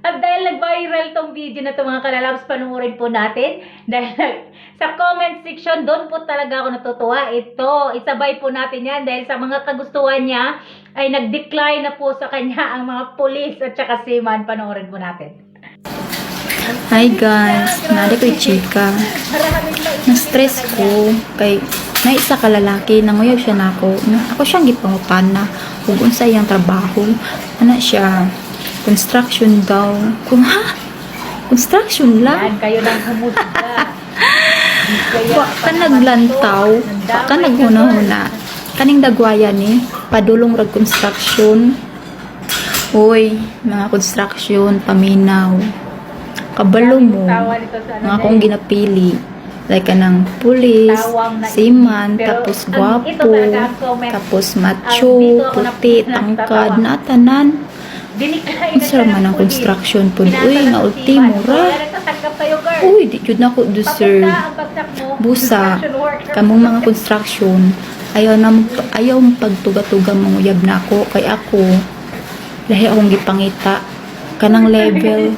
At dahil nag-viral tong video na to mga kalalabs, panuorin po natin. Dahil sa comment section, doon po talaga ako natutuwa. Ito, isabay po natin yan dahil sa mga kagustuhan niya ay nag-decline na po sa kanya ang mga pulis at saka seaman. Panuorin po natin. Hi guys, nari ko chika. Na-stress ko kay na isa ka lalaki nanguyaw siya nako. Na, ako siyang gipangutan na ug unsa iyang trabaho. Ana siya construction daw. Kung ha? Construction lang. Yan, kayo nang humusga. Wa ka naglantaw, ka naghuna-huna. Kaning dagwaya ni padulong rag construction. Uy, mga construction, paminaw. Kabalo mo. Ano Mga dahil- ginapili. Like kanang pulis, Tawang na- seaman, tapos gwapo, tapos macho, puti, tangkad, na tanan. Ang man ang construction po. Uy, na ultimo ra. Nagtatanggap kayo, girl. Uy, di jud na ko bagsak mo. Busa, kamong mga construction, ayaw na ayaw mong pagtuga-tuga manguyab na ako. Kay ako lahi akong gipangita. Kanang level